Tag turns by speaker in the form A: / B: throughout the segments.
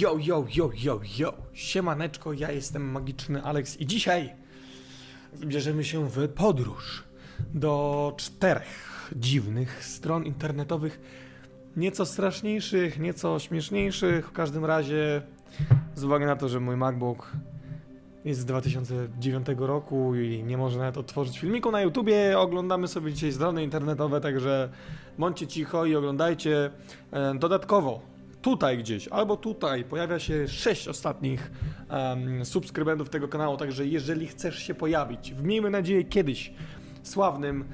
A: Yo, yo, yo, yo, yo. Siemaneczko, ja jestem Magiczny Alex i dzisiaj wybierzemy się w podróż do czterech dziwnych stron internetowych, nieco straszniejszych, nieco śmieszniejszych, w każdym razie z uwagi na to, że mój MacBook jest z 2009 roku i nie może nawet otworzyć filmiku na YouTubie, oglądamy sobie dzisiaj strony internetowe, także bądźcie cicho i oglądajcie. E, Dodatkowo tutaj gdzieś, albo tutaj pojawia się sześć ostatnich em, subskrybentów tego kanału, także jeżeli chcesz się pojawić, w miejmy nadzieję kiedyś sławnym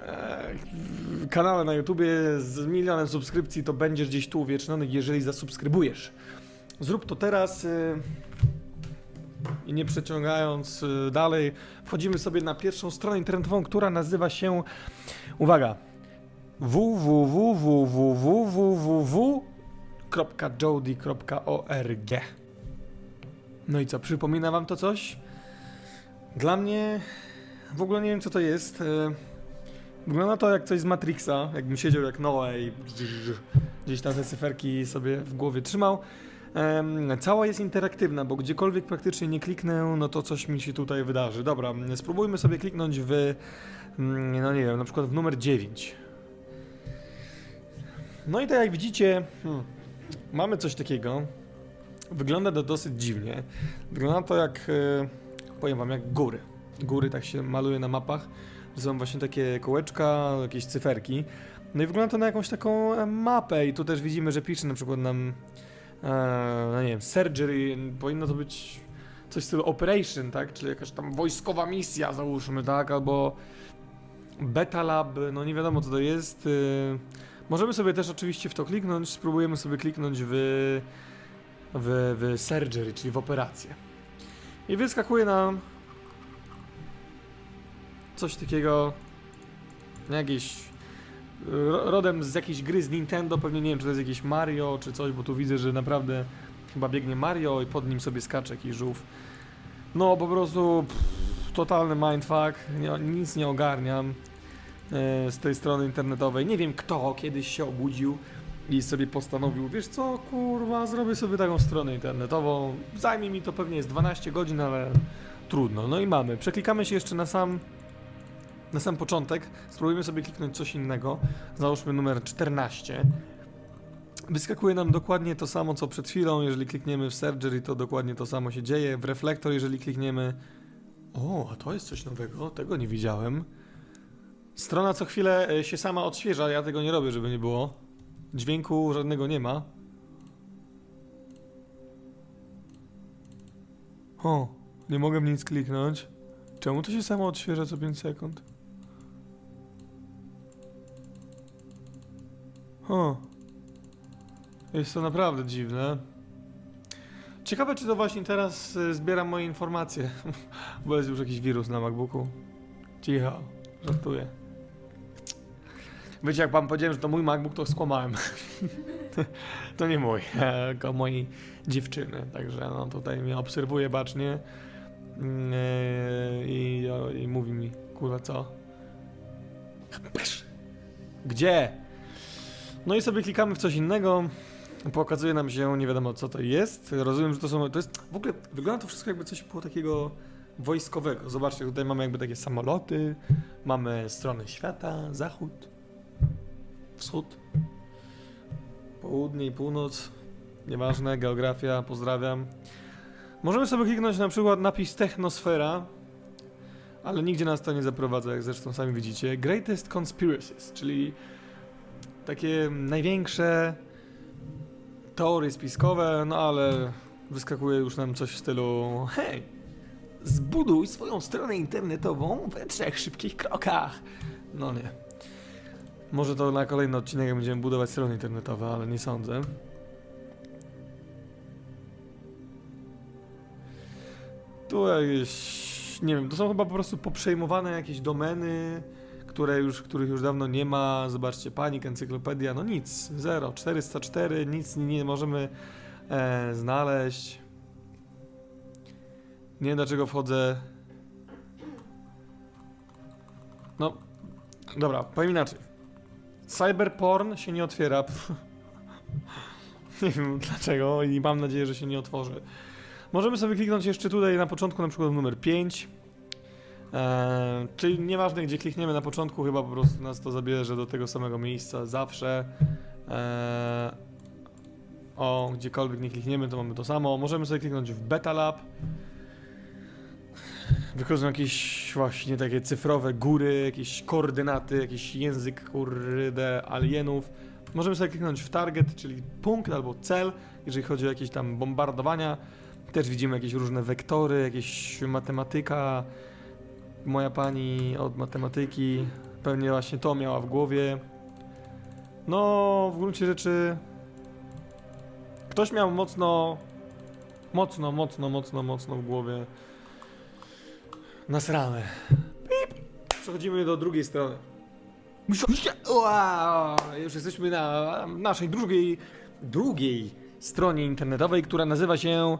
A: e, kanale na YouTubie z milionem subskrypcji, to będziesz gdzieś tu uwieczniony, jeżeli zasubskrybujesz. Zrób to teraz. e, i nie przeciągając y, dalej, wchodzimy sobie na pierwszą stronę internetową, która nazywa się, uwaga, www.jody.org. No i co, przypomina wam to coś? Dla mnie w ogóle nie wiem co to jest. y, Wygląda to jak coś z Matrixa, jakbym siedział jak Noe i gdzieś tam te cyferki sobie w głowie trzymał. Cała jest interaktywna, bo gdziekolwiek praktycznie nie kliknę, no to coś mi się tutaj wydarzy. Dobra, spróbujmy sobie kliknąć w, mm, no nie wiem, na przykład w numer 9. No i tak jak widzicie, hmm, mamy coś takiego. Wygląda to dosyć dziwnie. Wygląda to jak, e, powiem wam, jak góry. Góry tak się maluje na mapach. Są właśnie takie kołeczka, jakieś cyferki. No i wygląda to na jakąś taką e, mapę i tu też widzimy, że pisze na przykład nam Eee, no nie wiem, surgery, powinno to być coś w stylu operation, tak? Czyli jakaś tam wojskowa misja, załóżmy, tak? Albo beta lab, no nie wiadomo co to jest. Yy, możemy sobie też oczywiście w to kliknąć, spróbujemy sobie kliknąć w, w, w surgery, czyli w operację. I wyskakuje nam coś takiego, jakieś ro- rodem z jakiejś gry z Nintendo, pewnie nie wiem, czy to jest jakieś Mario, czy coś, bo tu widzę, że naprawdę chyba biegnie Mario i pod nim sobie skacze jakiś żółw. No, po prostu pff, totalny mindfuck, nie, nic nie ogarniam z tej strony internetowej. Nie wiem, kto kiedyś się obudził i sobie postanowił, wiesz co, kurwa, zrobię sobie taką stronę internetową. Zajmie mi to pewnie jest 12 godzin, ale trudno. No i mamy. Przeklikamy się jeszcze na sam na sam początek spróbujemy sobie kliknąć coś innego. Załóżmy numer 14. Wyskakuje nam dokładnie to samo co przed chwilą. Jeżeli klikniemy w Surgery, to dokładnie to samo się dzieje. W Reflektor, jeżeli klikniemy. O, a to jest coś nowego, tego nie widziałem. Strona co chwilę e, się sama odświeża, ja tego nie robię, żeby nie było. Dźwięku żadnego nie ma. O, nie mogę nic kliknąć. Czemu to się samo odświeża co 5 sekund? O. Jest to naprawdę dziwne. Ciekawe, czy to właśnie teraz y, zbieram moje informacje. Bo jest już jakiś wirus na MacBooku. Cicho, żartuję. Wiecie, jak wam powiedziałem, że to mój MacBook, to skłamałem. to nie mój, tylko mojej dziewczyny. Także no tutaj mnie obserwuje bacznie. Mm, e, I, i mówi mi, kurwa, co? Gdzie? No i sobie klikamy w coś innego. Pokazuje nam się, nie wiadomo co to jest. Rozumiem, że to są. To jest. W ogóle wygląda to wszystko jakby coś było takiego wojskowego. Zobaczcie, tutaj mamy jakby takie samoloty, mamy stronę świata, zachód, wschód, południe i północ. Nieważne, geografia, pozdrawiam. Możemy sobie kliknąć na przykład napis Technosfera, ale nigdzie nas to nie zaprowadza, jak zresztą sami widzicie. Greatest Conspiracies, czyli takie największe teorie spiskowe, no ale wyskakuje już nam coś w stylu hej, zbuduj swoją stronę internetową we trzech szybkich krokach. No nie. Może to na kolejny odcinek będziemy budować strony internetowe, ale nie sądzę. Tu jakieś, nie wiem, to są chyba po prostu poprzejmowane jakieś domeny, które już, których już dawno nie ma. Zobaczcie, panik, encyklopedia, no nic, zero, 404, nic nie możemy e, znaleźć. Nie wiem dlaczego wchodzę. No, dobra, powiem inaczej. Cyberporn się nie otwiera. Nie wiem dlaczego i mam nadzieję, że się nie otworzy. Możemy sobie kliknąć jeszcze tutaj na początku, na przykład numer 5. Eee, czyli nieważne gdzie klikniemy na początku, chyba po prostu nas to zabierze do tego samego miejsca zawsze. Eee, o, gdziekolwiek nie klikniemy, to mamy to samo. Możemy sobie kliknąć w Beta Lab. Wykonują jakieś właśnie takie cyfrowe góry, jakieś koordynaty, jakiś język kurde alienów. Możemy sobie kliknąć w target, czyli punkt albo cel, jeżeli chodzi o jakieś tam bombardowania. Też widzimy jakieś różne wektory, jakieś matematyka. Moja pani od matematyki pewnie właśnie to miała w głowie. No, w gruncie rzeczy ktoś miał mocno, mocno, mocno, mocno, mocno w głowie nasrane. Pip. Przechodzimy do drugiej strony. Wow, już jesteśmy na naszej drugiej, drugiej stronie internetowej, która nazywa się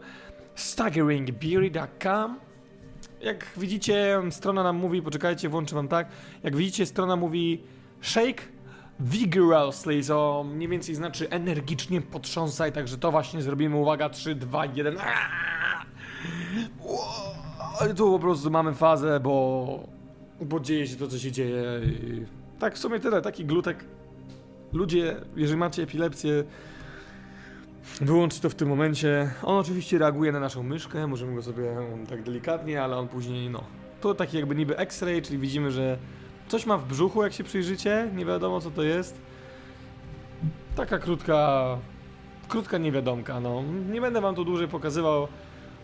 A: staggeringbeery.com. Jak widzicie, strona nam mówi, poczekajcie, włączę wam tak. Jak widzicie, strona mówi shake vigorously, co mniej więcej znaczy energicznie potrząsaj, także to właśnie zrobimy. Uwaga, 3, 2, 1. I tu po prostu mamy fazę, bo, bo dzieje się to, co się dzieje. I tak, w sumie tyle, taki glutek. Ludzie, jeżeli macie epilepsję, wyłączcie to w tym momencie. On oczywiście reaguje na naszą myszkę, możemy go sobie tak delikatnie, ale on później, no. To taki jakby niby X-ray, czyli widzimy, że coś ma w brzuchu, jak się przyjrzycie, nie wiadomo co to jest. Taka krótka, krótka niewiadomka, no. Nie będę wam tu dłużej pokazywał,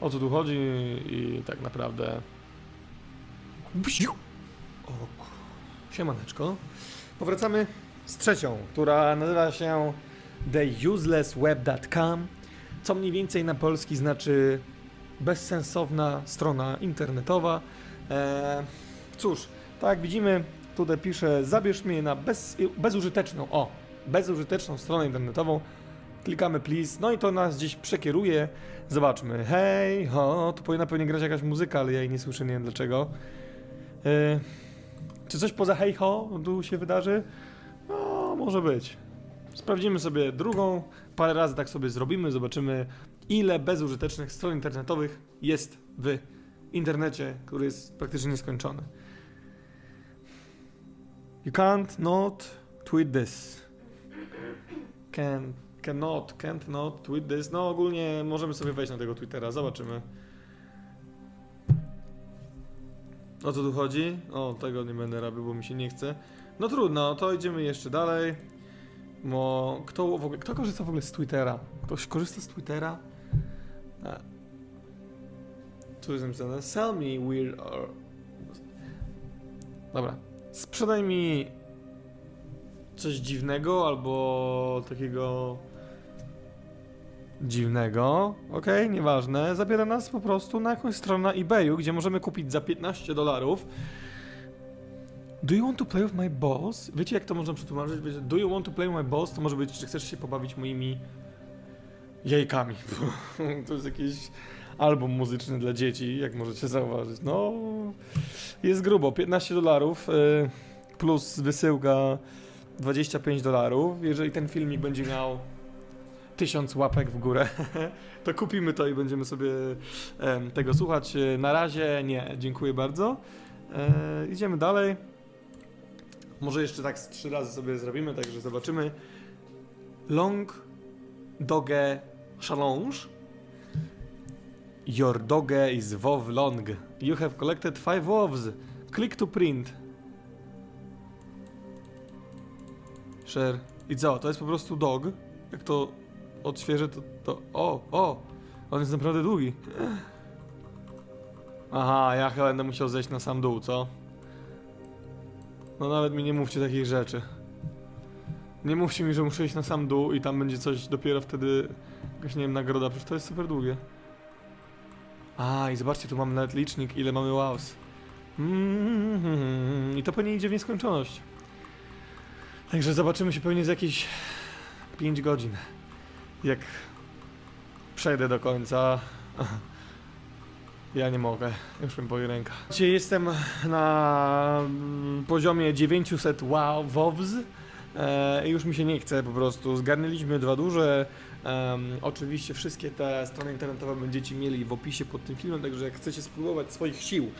A: o co tu chodzi i tak naprawdę... O, siemaneczko. Powracamy z trzecią, która nazywa się theuselessweb.com, co mniej więcej na polski znaczy bezsensowna strona internetowa. Eee, cóż, tak jak widzimy, tutaj pisze zabierz mnie na bez, bezużyteczną, o, bezużyteczną stronę internetową. Klikamy please, no i to nas gdzieś przekieruje. Zobaczmy, hej, ho, tu powinna pewnie grać jakaś muzyka, ale ja jej nie słyszę, nie wiem dlaczego. Eee, czy coś poza hej ho tu się wydarzy? No, może być. Sprawdzimy sobie drugą, parę razy tak sobie zrobimy, zobaczymy ile bezużytecznych stron internetowych jest w internecie, który jest praktycznie nieskończony. You can't not tweet this. Can, cannot, can't not tweet this. No ogólnie możemy sobie wejść na tego Twittera, zobaczymy. O co tu chodzi? O, tego nie będę robił, bo mi się nie chce. No trudno, to idziemy jeszcze dalej. Bo kto w ogóle, kto korzysta w ogóle z Twittera? Ktoś korzysta z Twittera? A. Tu jest napisane Sell me weird or... Dobra. Sprzedaj mi coś dziwnego albo takiego dziwnego. Okej, nieważne. Zabiera nas po prostu na jakąś stronę na eBayu, gdzie możemy kupić za 15 dolarów Do you want to play with my balls? Wiecie jak to można przetłumaczyć? Do you want to play with my balls? To może być, czy chcesz się pobawić moimi jajkami. to jest jakiś album muzyczny dla dzieci, jak możecie zauważyć. No, jest grubo. 15 dolarów y, plus wysyłka 25 dolarów. Jeżeli ten filmik będzie miał 1000 łapek w górę, to kupimy to i będziemy sobie tego słuchać. Na razie nie, dziękuję bardzo. E, idziemy dalej. Może jeszcze tak z trzy razy sobie zrobimy, także zobaczymy. Long doge challenge. Your doge is wow long. You have collected five wows. Click to print. Share. I co? To jest po prostu dog. Jak to odświeżę, to, to... O, o! On jest naprawdę długi. Aha, ja chyba będę musiał zejść na sam dół, co? No nawet mi nie mówcie takich rzeczy. Nie mówcie mi, że muszę iść na sam dół i tam będzie coś dopiero wtedy jakaś, nie wiem, nagroda, przecież to jest super długie. A, i zobaczcie, tu mamy nawet licznik, ile mamy wows. Mm, I to pewnie idzie w nieskończoność. Także zobaczymy się pewnie za jakieś 5 godzin. Jak przejdę do końca. Ja nie mogę, już mi boi ręka. Dzisiaj jestem na mm, poziomie 900 wow, WOWs. E, już mi się nie chce po prostu. Zgarnęliśmy dwa duże, Em, oczywiście wszystkie te strony internetowe będziecie mieli w opisie pod tym filmem, także jak chcecie spróbować swoich sił,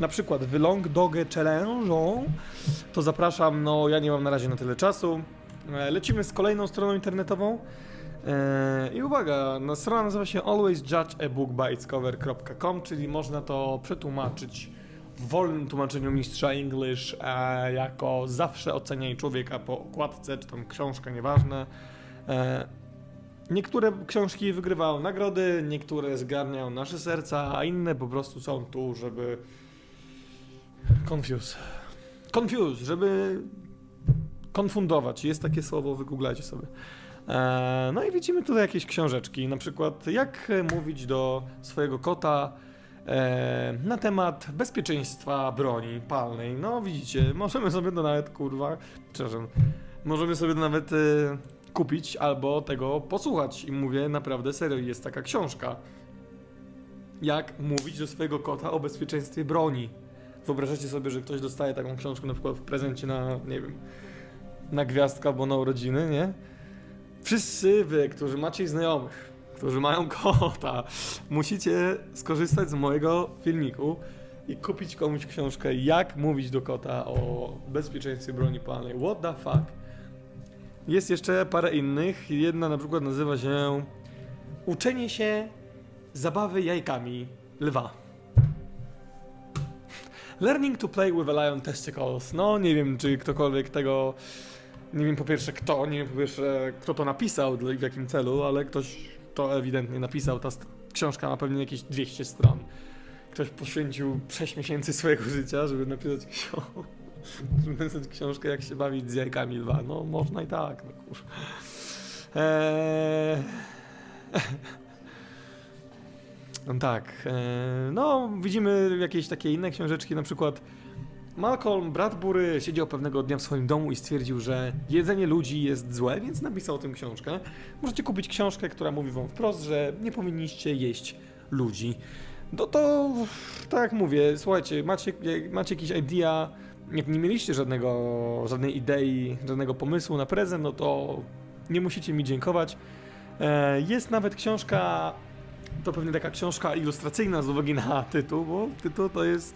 A: na przykład w Long Dogge Challenge, to zapraszam, no ja nie mam na razie na tyle czasu. E, Lecimy z kolejną stroną internetową. E, I uwaga, no, strona nazywa się alwaysjudgeabookbyitscover.com, czyli można to przetłumaczyć w wolnym tłumaczeniu mistrza English e, jako zawsze oceniaj człowieka po okładce, czy tam książka, nieważne. Niektóre książki wygrywają nagrody, niektóre zgarniają nasze serca, a inne po prostu są tu, żeby... Confuse. Confuse, żeby konfundować. Jest takie słowo, wygooglajcie sobie. E, No i widzimy tutaj jakieś książeczki, na przykład jak mówić do swojego kota e, na temat bezpieczeństwa broni palnej. No widzicie, możemy sobie to nawet, kurwa, przepraszam, możemy sobie to nawet e, kupić albo tego posłuchać. I mówię naprawdę serio, jest taka książka. Jak mówić do swojego kota o bezpieczeństwie broni. Wyobrażacie sobie, że ktoś dostaje taką książkę na przykład w prezencie na, nie wiem, na gwiazdkę albo na urodziny, nie? Wszyscy wy, którzy macie znajomych, którzy mają kota, musicie skorzystać z mojego filmiku i kupić komuś książkę, jak mówić do kota o bezpieczeństwie broni palnej. What the fuck? Jest jeszcze parę innych. Jedna na przykład nazywa się Uczenie się zabawy jajkami lwa. Learning to play with a lion testicles. No, nie wiem, czy ktokolwiek tego. Nie wiem po pierwsze kto, nie wiem po pierwsze kto to napisał w jakim celu, ale ktoś to ewidentnie napisał. Ta książka ma pewnie jakieś 200 stron. Ktoś poświęcił 6 miesięcy swojego życia, żeby napisać, książkę, napisać książkę, jak się bawić z jajkami lwa. No, można i tak, no. Eee... No tak, eee, no widzimy jakieś takie inne książeczki, na przykład Malcolm Bradbury siedział pewnego dnia w swoim domu i stwierdził, że jedzenie ludzi jest złe, więc napisał o tym książkę. Możecie kupić książkę, która mówi wam wprost, że nie powinniście jeść ludzi. No to, tak jak mówię, słuchajcie, macie, macie jakiś idea, jak nie mieliście żadnego, żadnej idei, żadnego pomysłu na prezent, no to nie musicie mi dziękować. E, Jest nawet książka, to pewnie taka książka ilustracyjna z uwagi na tytuł, bo tytuł to jest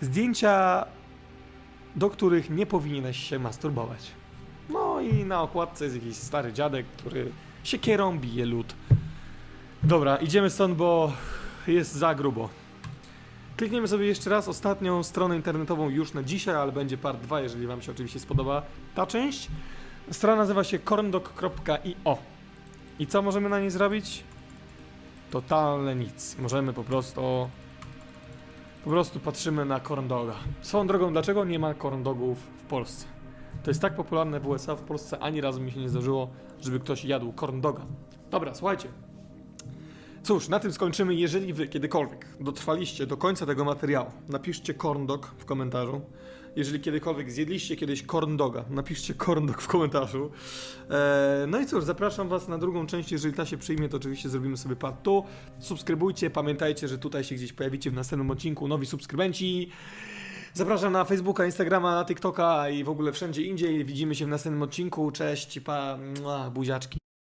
A: zdjęcia, do których nie powinieneś się masturbować. No i na okładce jest jakiś stary dziadek, który siekierą bije lód. Dobra, idziemy stąd, bo jest za grubo. Klikniemy sobie jeszcze raz ostatnią stronę internetową już na dzisiaj, ale będzie part 2, jeżeli Wam się oczywiście spodoba ta część. Strona nazywa się corndog.io. I co możemy na niej zrobić? Totalne nic. Możemy po prostu. Po prostu patrzymy na corndoga. Swoją drogą, dlaczego nie ma corndogów w Polsce? To jest tak popularne w USA, w Polsce ani razu mi się nie zdarzyło, żeby ktoś jadł corndoga. Dobra, słuchajcie. Cóż, na tym skończymy. Jeżeli wy kiedykolwiek dotrwaliście do końca tego materiału, napiszcie corn dog w komentarzu. Jeżeli kiedykolwiek zjedliście kiedyś corn doga, napiszcie corn dog w komentarzu. Eee, no i cóż, zapraszam was na drugą część. Jeżeli ta się przyjmie, to oczywiście zrobimy sobie part tu. Subskrybujcie, pamiętajcie, że tutaj się gdzieś pojawicie w następnym odcinku nowi subskrybenci. Zapraszam na Facebooka, Instagrama, TikToka i w ogóle wszędzie indziej. Widzimy się w następnym odcinku. Cześć, pa, buziaczki.